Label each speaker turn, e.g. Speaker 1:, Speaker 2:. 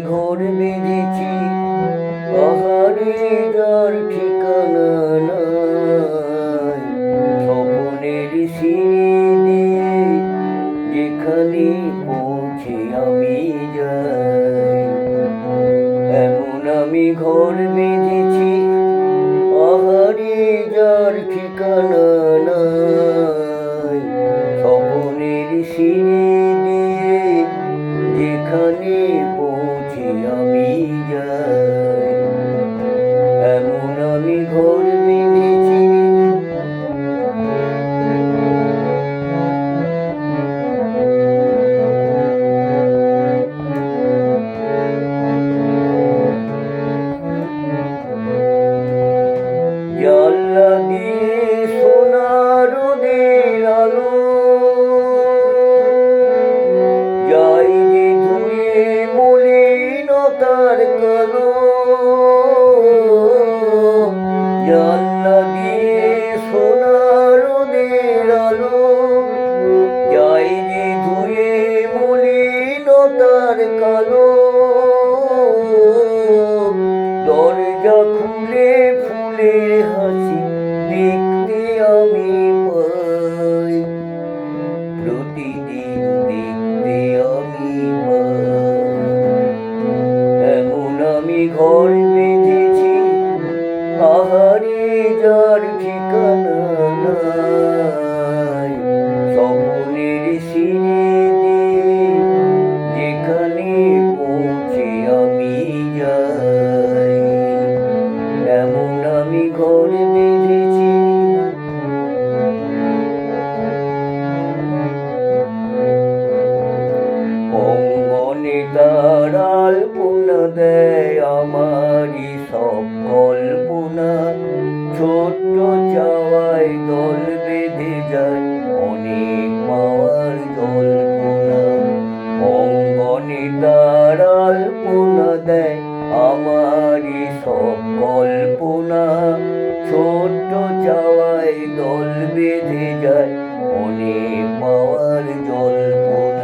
Speaker 1: ঘর বেঁধেছি আহারে যার ঠিকানা নাই। স্বপনের সিঁড়ি যেখানে পৌঁছে আমি যাই। এমন আমি ঘর বেঁধেছি আহারে যার ঠিকানা নাই। স্বপনের সিঁড়ি যেখানে পৌঁছে আমি যাই সোনার রোদের আলো যাই যে ধুয়ে মলিনতার কালো। দরজা খুলে ফুলের হাসি দেখতে আমি পাই। প্রতিদিন দেখতে আমি এমন আমি ঘর বেঁধেছি আহারে যার ঠিকানা স্বপনের সিঁড়ি দিয়ে যেখানে যায় অনেক মাওয়ার জল্পনা অঙ্গনে দেয় আমারই সব কল্পনা ছোট্ট চাওয়ায় দল বেঁধে যায়, অনেক পাওয়ার জল্পনা